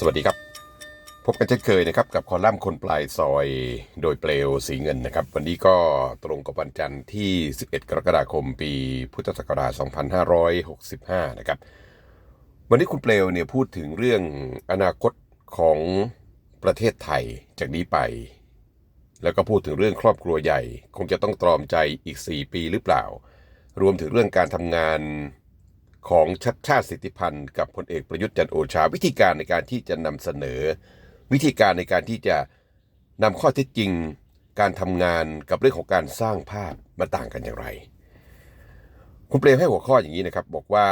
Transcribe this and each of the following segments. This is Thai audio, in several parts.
สวัสดีครับ พบกันเช่นเคยนะครับ กับคอลัมน์คนปลายซอยโดยเปลวสีเงินนะครับ วันนี้ก็ตรงกับวันจันทร์ที่ 11 กรกฎาคม ปีพุทธศักราช 2565 นะครับ วันนี้คุณเปลวเนี่ยพูดถึงเรื่องอนาคตของประเทศไทยจากนี้ไป แล้วก็พูดถึงเรื่องครอบครัวใหญ่ คงจะต้องตรอมใจอีก 4 ปีหรือเปล่า รวมถึงเรื่องการทำงาน ของชัดชาติสิทธิพันธ์กับพลเอกประยุทธ์จันโอชา วิธีการในการที่จะนำเสนอ วิธีการในการที่จะนำข้อเท็จจริง การทำงานกับเรื่องของการสร้างภาพมาต่างกันอย่างไร คุณเปรมให้หัวข้ออย่างนี้นะครับ บอกว่า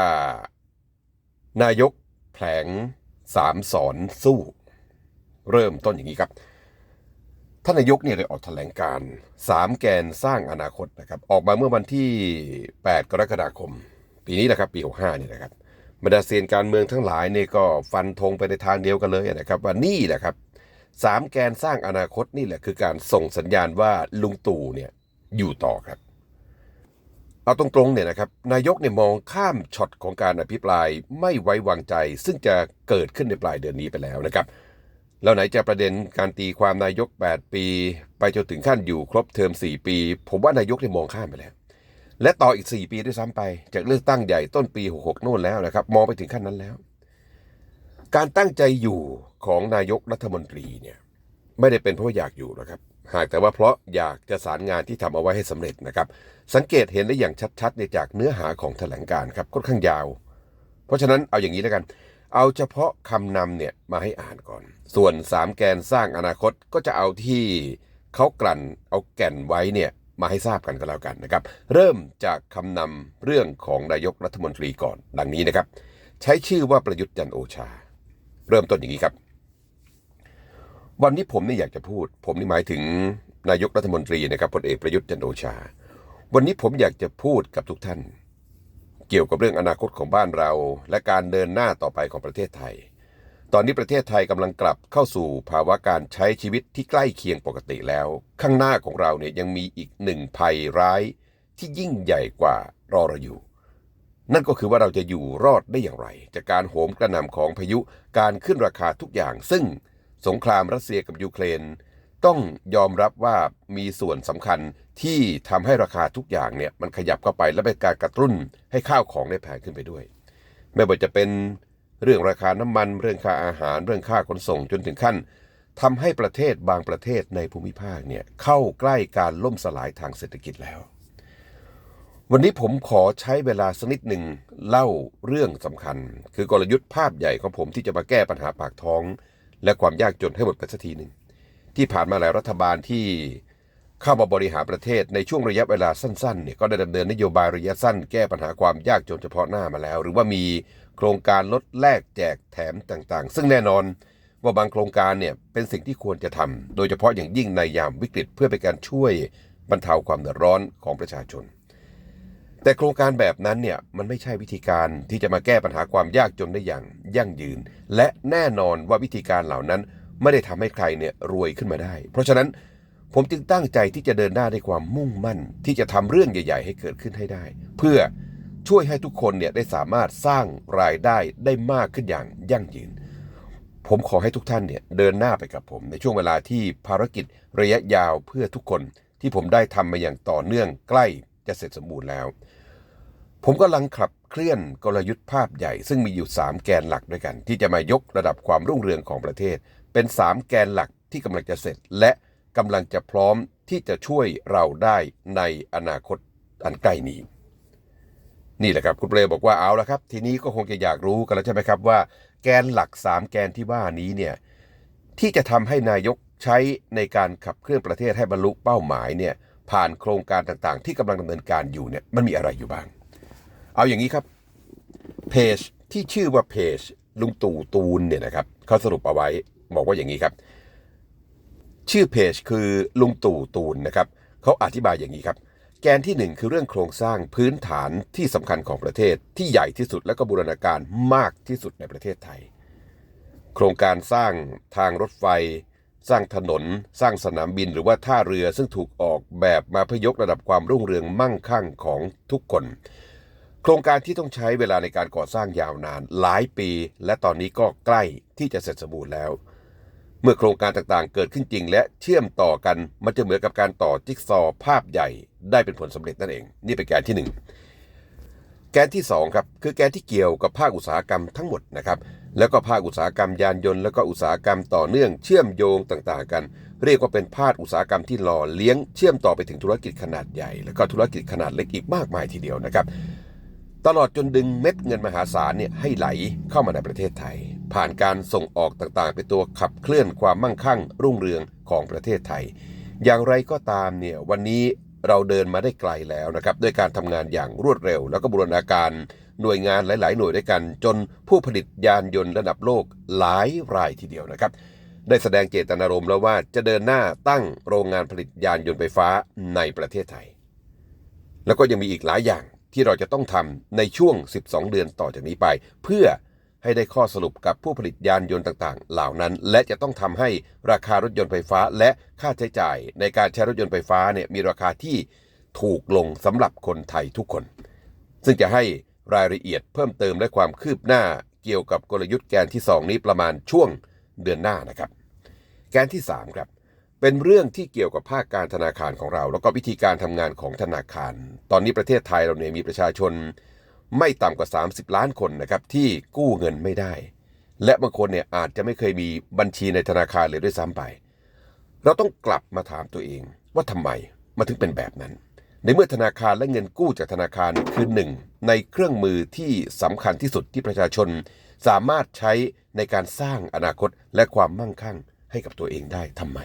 นายกแผลงสามสอนสู้ เริ่มต้นอย่างนี้ครับท่านนายกเนี่ยได้ออกแถลงการณ์สามแกนสร้างอนาคตนะครับ ออกมาเมื่อวันที่ 8 กรกฎาคม ปีนี้นะครับปี 65นี่นะครับบรรดาเซียนการเมืองทั้งหลายเนี่ยก็ฟันธงไปในทางเดียวกันเลยนะครับ ว่านี่แหละครับสามแกนสร้างอนาคตนี่แหละคือการส่งสัญญาณว่าลุงตู่เนี่ยอยู่ต่อครับ เอาตรงๆเนี่ยนะครับนายกเนี่ยมองข้ามช็อตของการอภิปรายไม่ไว้วางใจ ซึ่งจะเกิดขึ้นในปลายเดือนนี้ไปแล้วนะครับแล้วไหนจะประเด็นการตีความนายก 8 ปี ไปจนถึงขั้นอยู่ครบเทอม4 ปี ผมว่านายกได้มองข้ามไปแล้ว และต่ออีก 4 ปีด้วยซ้ำไป จากเลือกตั้งใหญ่ต้นปี 66โน่นแล้วนะครับ มองไปถึงขั้นนั้นแล้ว การตั้งใจอยู่ของนายกรัฐมนตรีเนี่ยไม่ได้เป็นเพราะอยากอยู่หรอกครับ หากแต่ว่าเพราะอยากจะสารงานที่ทำเอาไว้ให้สำเร็จนะครับ สังเกตเห็นได้อย่างชัดๆในจากเนื้อหาของแถลงการ์ครับค่อนข้างยาว เพราะฉะนั้นเอาอย่างนี้แล้วกัน เอาเฉพาะคำนำเนี่ยมาให้อ่านก่อน ส่วน3แกนสร้างอนาคตก็จะเอาที่เขากลั่นเอาแก่นไว้เนี่ย มาให้ทราบกันก็แล้วกันนะครับ เริ่มจากคำนำเรื่องของนายกรัฐมนตรีก่อน ดังนี้นะครับ ใช้ชื่อว่าประยุทธ์จันโอชา เริ่มต้นอย่างนี้ครับ วันนี้ผมนี่อยากจะพูด ผมนี่หมายถึงนายกรัฐมนตรีนะครับพลเอกประยุทธ์จันโอชา วันนี้ผมอยากจะพูดกับทุกท่าน เกี่ยวกับเรื่องอนาคตของบ้านเรา และการเดินหน้าต่อไปของประเทศไทย ตอนนี้ประเทศไทยกำลังกลับเข้าสู่ภาวะการใช้ชีวิตที่ใกล้เคียงปกติแล้ว ข้างหน้าของเราเนี่ยยังมีอีกหนึ่งภัยร้ายที่ยิ่งใหญ่กว่ารอเราอยู่ นั่นก็คือว่าเราจะอยู่รอดได้อย่างไร จากการโหมกระหน่ำของพายุการขึ้นราคาทุกอย่าง ซึ่งสงครามรัสเซียกับยูเครน ต้องยอมรับว่ามีส่วนสำคัญที่ทำให้ราคาทุกอย่างเนี่ยมันขยับเข้าไปและเป็นการกระตุ้นให้ข้าวของได้แพงขึ้นไปด้วย ไม่ว่าจะเป็น เรื่องราคาน้ำมัน เรื่องค่าอาหาร เรื่องค่าขนส่งจนถึงขั้นทำให้ประเทศบางประเทศในภูมิภาคเนี่ยเข้าใกล้การล่มสลายทางเศรษฐกิจแล้ว วันนี้ผมขอใช้เวลาสักนิดหนึ่งเล่าเรื่องสำคัญ คือกลยุทธ์ภาพใหญ่ของผมที่จะมาแก้ปัญหาปากท้อง และความยากจนให้หมดไปสักทีหนึ่งที่ผ่านมาหลายรัฐบาลที่ เข้ามาบริหารประเทศในช่วงระยะเวลาสั้นๆเนี่ยก็ได้ดำเนินนโยบายระยะสั้น แก้ปัญหาความยากจนเฉพาะหน้ามาแล้ว หรือว่ามีโครงการลดแลกแจกแถมต่างๆ ซึ่งแน่นอนว่าบางโครงการเนี่ยเป็นสิ่งที่ควรจะทำโดยเฉพาะอย่างยิ่งในยามวิกฤตเพื่อเป็นการช่วยบรรเทาความเดือดร้อนของประชาชน แต่โครงการแบบนั้นเนี่ยมันไม่ใช่วิธีการที่จะมาแก้ปัญหาความยากจนได้อย่างยั่งยืน และแน่นอนว่าวิธีการเหล่านั้นไม่ได้ทำให้ใครเนี่ยรวยขึ้นมาได้ เพราะฉะนั้น ผมจึงตั้งใจที่จะเดินหน้าด้วยความมุ่งมั่น ที่จะทำเรื่องใหญ่ ๆ ให้เกิดขึ้นให้ได้ เพื่อช่วยให้ทุกคนเนี่ยได้สามารถสร้างรายได้ได้มากขึ้นอย่างยั่งยืน ผมขอให้ทุกท่านเนี่ยเดินหน้าไปกับผม ในช่วงเวลาที่ภารกิจระยะยาวเพื่อทุกคนที่ผมได้ทำมาอย่างต่อเนื่องใกล้จะเสร็จสมบูรณ์แล้ว ผมกำลังขับเคลื่อนกลยุทธ์ภาพใหญ่ ซึ่งมีอยู่ 3 แกนหลักด้วยกัน ที่จะมายกระดับความรุ่งเรืองของประเทศ เป็น 3 แกนหลักที่กำลังจะเสร็จ และ กำลังจะพร้อมที่จะช่วยเราได้ในอนาคตอันใกล้นี้ นี่แหละครับคุณเปรมบอกว่าเอาละครับ ทีนี้ก็คงจะอยากรู้กันแล้วใช่ไหมครับว่า แกนหลัก 3 แกนที่ว่านี้เนี่ยที่จะทำให้นายกใช้ในการขับเคลื่อนประเทศให้บรรลุเป้าหมายเนี่ยผ่านโครงการต่างๆ ที่กำลังดำเนินการอยู่เนี่ยมันมีอะไรอยู่บ้าง เอาอย่างนี้ครับเพจที่ชื่อว่าเพจลุงตู่ตูนเนี่ยนะครับเขาสรุปเอาไว้บอกว่าอย่างนี้ครับ ชื่อเพจคือลุงตู่ตูนนะครับเขาอธิบายอย่างนี้ครับ แกนที่หนึ่งคือเรื่องโครงสร้างพื้นฐานที่สำคัญของประเทศ ที่ใหญ่ที่สุดและก็บูรณาการมากที่สุดในประเทศไทย โครงการสร้างทางรถไฟ สร้างถนน สร้างสนามบินหรือว่าท่าเรือซึ่งถูกออกแบบมาเพื่อยกระดับความรุ่งเรืองมั่งคั่งของทุกคน โครงการที่ต้องใช้เวลาในการก่อสร้างยาวนานหลายปี และตอนนี้ก็ใกล้ที่จะเสร็จสมบูรณ์แล้ว มื่อโครงการต่างๆ เกิดขึ้นจริง และเชื่อมต่อกันมันจะเหมือนกับการต่อจิ๊กซอว์ภาพใหญ่ได้เป็นผลสำเร็จนั่นเอง นี่เป็นแกนที่หนึ่งแกนที่2ครับคือแกนที่เกี่ยวกับภาคอุตสาหกรรมทั้งหมดนะครับแล้วก็ภาคอุตสาหกรรมยานยนต์แล้วก็อุตสาหกรรมต่อเนื่องเชื่อมโยงต่างๆ กัน เรียกว่าเป็นภาคอุตสาหกรรมที่หล่อเลี้ยงเชื่อมต่อไปถึงธุรกิจขนาดใหญ่ แล้วก็ธุรกิจขนาดเล็กอีกมากมายทีเดียวนะครับตลอดจนดึงเม็ดเงินมหาศาลเนี่ยให้ไหลเข้ามาในประเทศไทย ผ่านการส่งออกต่างๆ เป็นตัวขับเคลื่อนความมั่งคั่งรุ่งเรืองของประเทศไทย อย่างไรก็ตามเนี่ยวันนี้เราเดินมาได้ไกลแล้วนะครับด้วยการทำงานอย่างรวดเร็ว แล้วก็บูรณาการหน่วยงานหลาย ๆ หน่วยด้วยกัน จนผู้ผลิตยานยนต์ระดับโลกหลายรายทีเดียวนะครับ ได้แสดงเจตนารมณ์แล้วว่าจะเดินหน้าตั้งโรงงานผลิตยานยนต์ไฟฟ้าในประเทศไทย แล้วก็ยังมีอีกหลายอย่างที่เราจะต้องทำในช่วง 12 เดือนต่อจากนี้ไป เพื่อ ให้ได้ข้อสรุปกับผู้ผลิตยานยนต์ต่างๆ เหล่านั้น และจะต้องทำให้ราคารถยนต์ไฟฟ้าและค่าใช้จ่าย ในการใช้รถยนต์ไฟฟ้าเนี่ยมีราคาที่ถูกลงสำหรับคนไทยทุกคน ซึ่งจะให้รายละเอียดเพิ่มเติมและความคืบหน้าเกี่ยวกับกลยุทธ์แกนที่ 2 นี้ประมาณช่วงเดือนหน้านะครับ แกนที่ 3 ครับเป็นเรื่องที่เกี่ยวกับภาคการธนาคารของเรา แล้วก็วิธีการทำงานของธนาคาร ตอนนี้ประเทศไทยเราเนี่ยมีประชาชน ไม่ต่ำกว่า 30 ล้านคนนะครับที่กู้เงินไม่ได้ และบางคนเนี่ยอาจจะไม่เคยมีบัญชีในธนาคารเลยด้วยซ้ำไป เราต้องกลับมาถามตัวเองว่าทำไมมาถึงเป็นแบบนั้น ในเมื่อธนาคารและเงินกู้จากธนาคารคือหนึ่งในเครื่องมือที่สำคัญที่สุดที่ประชาชน สามารถใช้ในการสร้างอนาคตและความมั่งคั่งให้กับตัวเองได้ทำไม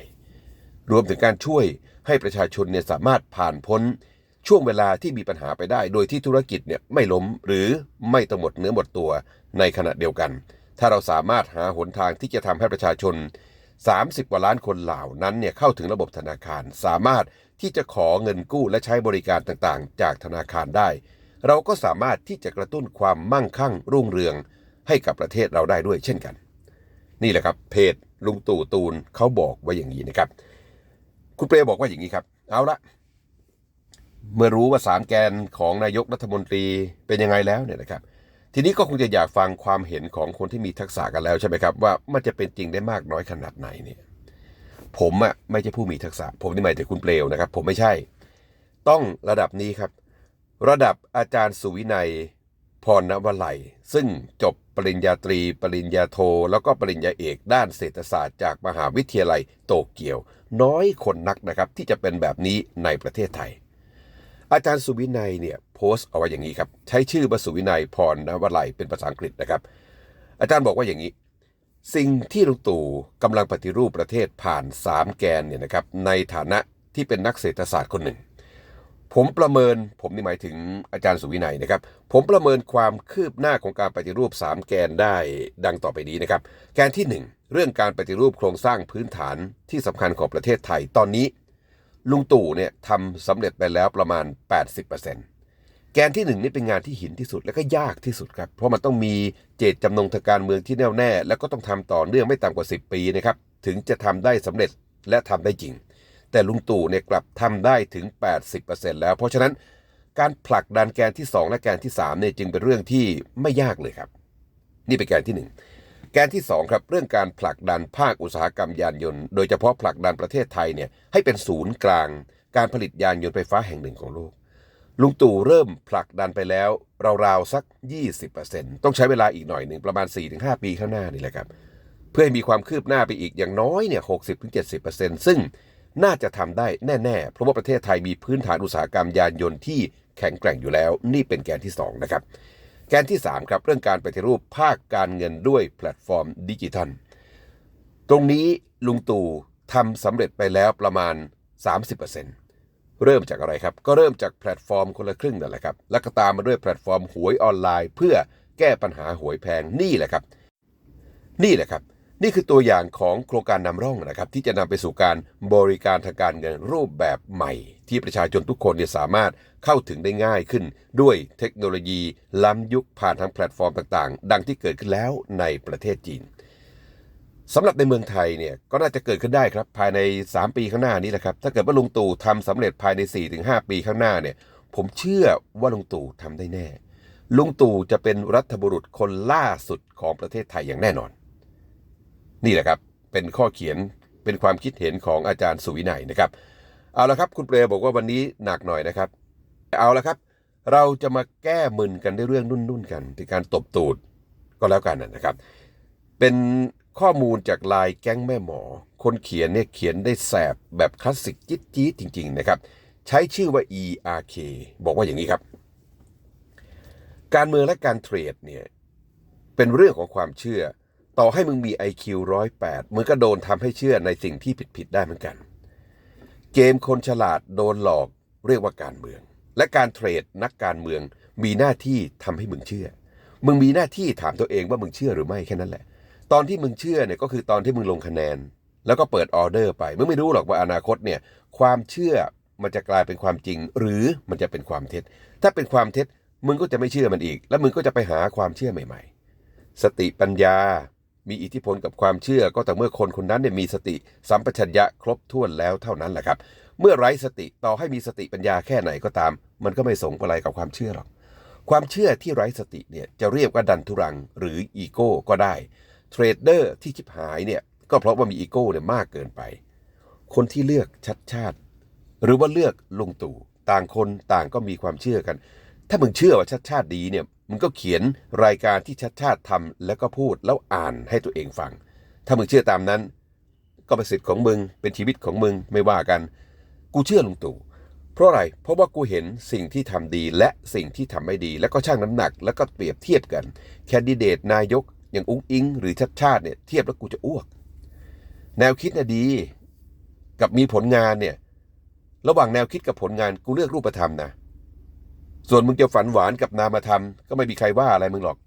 รวมถึงการช่วยให้ประชาชนเนี่ยสามารถผ่านพ้น ช่วงเวลาที่มีปัญหาไปได้ โดยที่ธุรกิจเนี่ยไม่ล้มหรือไม่ต้องหมดเนื้อหมดตัวในขณะเดียวกัน ถ้าเราสามารถหาหนทางที่จะทำให้ประชาชน 30 กว่าล้านคนเหล่านั้นเนี่ยเข้าถึงระบบธนาคาร สามารถที่จะขอเงินกู้และใช้บริการต่างๆ จากธนาคารได้ เราก็สามารถที่จะกระตุ้นความมั่งคั่งรุ่งเรือง ให้กับประเทศเราได้ด้วยเช่นกัน นี่แหละครับเพจลุงตู่ตูนเขาบอกไว้อย่างนี้นะครับ คุณเปรยบอกว่าอย่างนี้ครับ เอาละ เมื่อรู้ว่าสามแกนของนายกรัฐมนตรีเป็นยังไงแล้วเนี่ยนะครับ ทีนี้ก็คงจะอยากฟังความเห็นของคนที่มีทักษะกันแล้วใช่ไหมครับ ว่ามันจะเป็นจริงได้มากน้อยขนาดไหนเนี่ยผมอะไม่ใช่ผู้มีทักษะ ผมนี่หมายถึงคุณเปลวนะครับ ผมไม่ใช่ ต้องระดับนี้ครับ ระดับอาจารย์สุวินัยพรณวลัย ซึ่งจบปริญญาตรี ปริญญาโท แล้วก็ปริญญาเอกด้านเศรษฐศาสตร์จากมหาวิทยาลัยโตเกียว น้อยคนนักนะครับที่จะเป็นแบบนี้ในประเทศไทย อาจารย์สุวินัยเนี่ยโพสต์เอาไว้อย่างนี้ครับ ใช้ชื่อว่าสุวินัยพรณวลัยเป็นภาษาอังกฤษนะครับ อาจารย์บอกว่าอย่างนี้ สิ่งที่ลุงตู่กำลังปฏิรูปประเทศผ่าน 3 แกนเนี่ยนะครับในฐานะที่เป็นนักเศรษฐศาสตร์คนหนึ่ง ผมประเมินผมนี่หมายถึงอาจารย์สุวินัยนะครับ ผมประเมินความคืบหน้าของการปฏิรูป 3 แกนได้ดังต่อไปนี้นะครับ แกนที่ 1 เรื่องการปฏิรูปโครงสร้างพื้นฐานที่สำคัญของประเทศไทยตอนนี้ ลุงตู่เนี่ยทำสำเร็จไปแล้วประมาณ 80%แกนที่หนึ่งนี่เป็นงานที่หินที่สุดและก็ยากที่สุดครับ เพราะมันต้องมีเจตจำนงทางการเมืองที่แน่วแน่ แล้วก็ต้องทำต่อเนื่องไม่ต่ำกว่า 10 ปีนะครับถึงจะทำได้สำเร็จและทำได้จริง แต่ลุงตู่เนี่ยกลับทำได้ถึง 80%แล้ว เพราะฉะนั้นการผลักดันแกนที่ 2 และแกนที่3เนี่ยจึงเป็นเรื่องที่ไม่ยากเลยครับ นี่เป็นแกนที่ 1 แกนที่2ครับเรื่องการผลักดันภาคอุตสาหกรรมยานยนต์ โดยเฉพาะผลักดันประเทศไทยเนี่ยให้เป็นศูนย์กลาง การผลิตยานยนต์ไฟฟ้าแห่งหนึ่งของโลก ลุงตู่เริ่มผลักดันไปแล้วราวๆสัก 20%ต้องใช้เวลาอีกหน่อยหนึ่งประมาณ 4-5 ปีข้างหน้านี่แหละครับ เพื่อให้มีความคืบหน้าไปอีกอย่างน้อยเนี่ย60-70%ซึ่งน่าจะทำได้แน่ๆ เพราะว่าประเทศไทยมีพื้นฐานอุตสาหกรรมยานยนต์ที่แข็งแกร่งอยู่แล้ว นี่เป็นแกนที่2นะครับ แกนที่ 3 ครับ เรื่องการปฏิรูปภาคการเงินด้วยแพลตฟอร์มดิจิทัล ตรงนี้ลุงตู่ทำสำเร็จไปแล้วประมาณ 30%เริ่มจากอะไรครับ ก็เริ่มจากแพลตฟอร์มคนละครึ่งนั่นแหละครับ แล้วก็ตามมาด้วยแพลตฟอร์มหวยออนไลน์ เพื่อแก้ปัญหาหวยแพงนี่แหละครับ นี่แหละครับนี่คือตัวอย่างของโครงการนำร่องนะครับ ที่จะนำไปสู่การบริการทางการเงินรูปแบบใหม่ ที่ประชาชนทุกคนเนี่ยสามารถเข้าถึงได้ง่ายขึ้น ด้วยเทคโนโลยีล้ำยุคผ่านทางแพลตฟอร์มต่างๆ ดังที่เกิดขึ้นแล้วในประเทศจีนสำหรับในเมืองไทยเนี่ยก็น่าจะเกิดขึ้นได้ครับภายใน 3 ปีข้างหน้านี้แหละครับถ้าเกิดว่าลุงตู่ทำสำเร็จภายใน 4-5 ปีข้างหน้าเนี่ยผมเชื่อว่าลุงตู่ทำได้แน่ ลุงตู่จะเป็นรัฐบุรุษคนล่าสุดของประเทศไทยอย่างแน่นอน นี่แหละครับเป็นข้อเขียนเป็นความคิดเห็นของอาจารย์สุวินัยนะครับ เอาละครับ คุณเปรมบอกว่าวันนี้หนักหน่อยนะครับ เอาละครับ เราจะมาแก้มึนกันด้วยเรื่องนุ่นๆกันในการตบตูดก็แล้วกันนะครับ เป็นข้อมูลจากลายแก๊งแม่หมอ คนเขียนเนี่ยเขียนได้แสบแบบคลาสสิกจี๊ดจี๊ดจริง ๆ นะครับ ใช้ชื่อว่า ERK บอกว่าอย่างนี้ครับ การเมืองและการเทรดเนี่ยเป็นเรื่องของความเชื่อ ต่อให้มึงมี IQ 108มึงก็โดนทำให้เชื่อในสิ่งที่ผิดๆได้เหมือนกัน เกมคนฉลาดโดนหลอกเรียกว่าการเมือง และการเทรดนักการเมืองมีหน้าที่ทำให้มึงเชื่อ มึงมีหน้าที่ถามตัวเองว่ามึงเชื่อหรือไม่แค่นั้นแหละ ตอนที่มึงเชื่อเนี่ยก็คือตอนที่มึงลงคะแนน แล้วก็เปิดออเดอร์ไปมึงไม่รู้หรอกว่าอนาคตเนี่ยความเชื่อมันจะกลายเป็นความจริง หรือมันจะเป็นความเท็จ ถ้าเป็นความเท็จมึงก็จะไม่เชื่อมันอีก แล้วมึงก็จะไปหาความเชื่อใหม่ ๆ สติปัญญา มีอิทธิพลกับความเชื่อก็แต่เมื่อคนคนนั้นเนี่ยมีสติสัมปชัญญะครบถ้วนแล้วเท่านั้นแหละครับ เมื่อไร้สติต่อให้มีสติปัญญาแค่ไหนก็ตาม มันก็ไม่ส่งอะไรกับความเชื่อหรอกความเชื่อที่ไร้สติเนี่ยจะเรียกว่าดันทุรังหรืออีโก้ก็ได้เทรดเดอร์ที่ชิบหายเนี่ยก็เพราะว่ามีอีโก้เนี่ยมากเกินไป คนที่เลือกชัดชาติ หรือว่าเลือกลุงตู่ต่างคนต่างก็มีความเชื่อกัน ถ้ามึงเชื่อว่าชัดชาติดีเนี่ย มึงก็เขียนรายการที่ชัดชาติทำแล้วก็พูดแล้วอ่านให้ตัวเองฟัง ถ้ามึงเชื่อตามนั้น ก็เป็นสิทธิ์ของมึงเป็นชีวิตของมึงไม่ว่ากัน กูเชื่อลุงตู่เพราะอะไรเพราะว่ากูเห็นสิ่งที่ทำดีและสิ่งที่ทำไม่ดี แล้วก็ชั่งน้ำหนัก แล้วก็เปรียบเทียบกัน แคนดิเดตนายกอย่างอุ้งอิง หรือชัดชาติเนี่ยเทียบแล้วกูจะอ้วก แนวคิดน่ะดี กับมีผลงานเนี่ยระหว่างแนวคิดกับผลงานกูเลือกรูปธรรมนะ ส่วนมึงจะฝันหวานกับนามธรรม ก็ไม่มีใครว่าอะไรมึงหรอก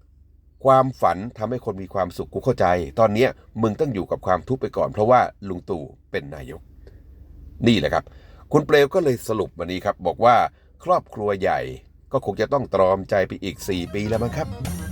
ความฝันทำให้คนมีความสุขกูเข้าใจ ตอนเนี้ยมึงต้องอยู่กับความทุกข์ไปก่อน เพราะว่าลุงตู่เป็นนายก นี่แหละครับ คุณเปลวก็เลยสรุปวันนี้ครับ บอกว่าครอบครัวใหญ่ก็คงจะต้องตรอมใจไปอีก 4 ปีแล้วมั้งครับ